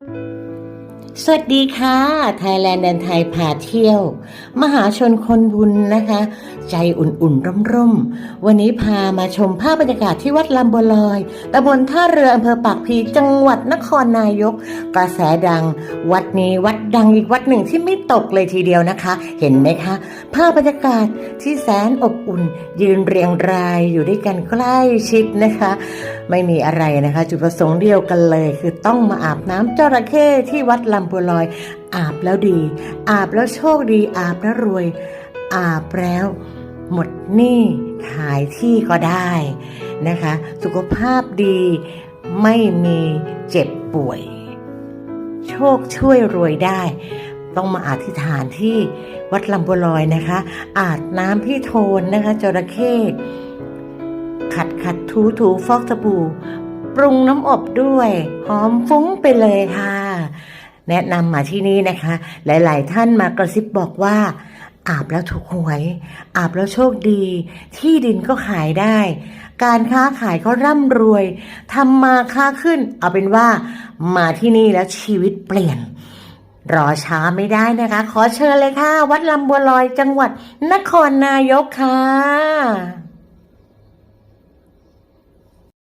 Música สวัสดีค่ะไทยแลนด์แดนไทยพาเที่ยว มหาชนคนบุญนะคะ ใจอุ่นๆ ร่มๆ วันนี้พามาชมภาพบรรยากาศที่วัดลำบัวลอยตำบลท่าเรืออำเภอปากพีจังหวัดนครนายก กระแสดัง วัดนี้วัดดังอีกวัดหนึ่งที่ไม่ตกเลยทีเดียวนะคะ เห็นไหมคะ ภาพบรรยากาศที่แสนอบอุ่น ยืนเรียงรายอยู่ด้วยกันใกล้ชิดนะคะ ไม่มีอะไรนะคะ จุดประสงค์เดียวกันเลย คือต้องมาอาบน้ำจระเข้ที่วัดลำบัวลอย อาบแล้วดี อาบแล้วโชคดี อาบแล้วรวย อาบแล้ว หมดหนี้ขายที่ก็ได้นะคะ สุขภาพดีไม่มีเจ็บป่วย โชคช่วยรวยได้ ต้องมาอธิษฐานที่วัดลำบัวลอยนะคะ อาบน้ำพี่โทนนะคะจระเข้ขัดขัดถูถูฟอกสบู่ปรุงน้ำอบด้วย หอมฟุ้งไปเลยค่ะ แนะนำมาที่นี่นะคะ หลาย ๆ ท่านมากระซิบบอกว่าอาบแล้วถูกหวย อาบแล้วโชคดี ที่ดินก็ขายได้ การค้าขายก็ร่ำรวยทำมาค้าขึ้น เอาเป็นว่ามาที่นี่แล้วชีวิตเปลี่ยน รอช้าไม่ได้นะคะ ขอเชิญเลยค่ะ วัดลำบัวลอยจังหวัดนครนายกค่ะ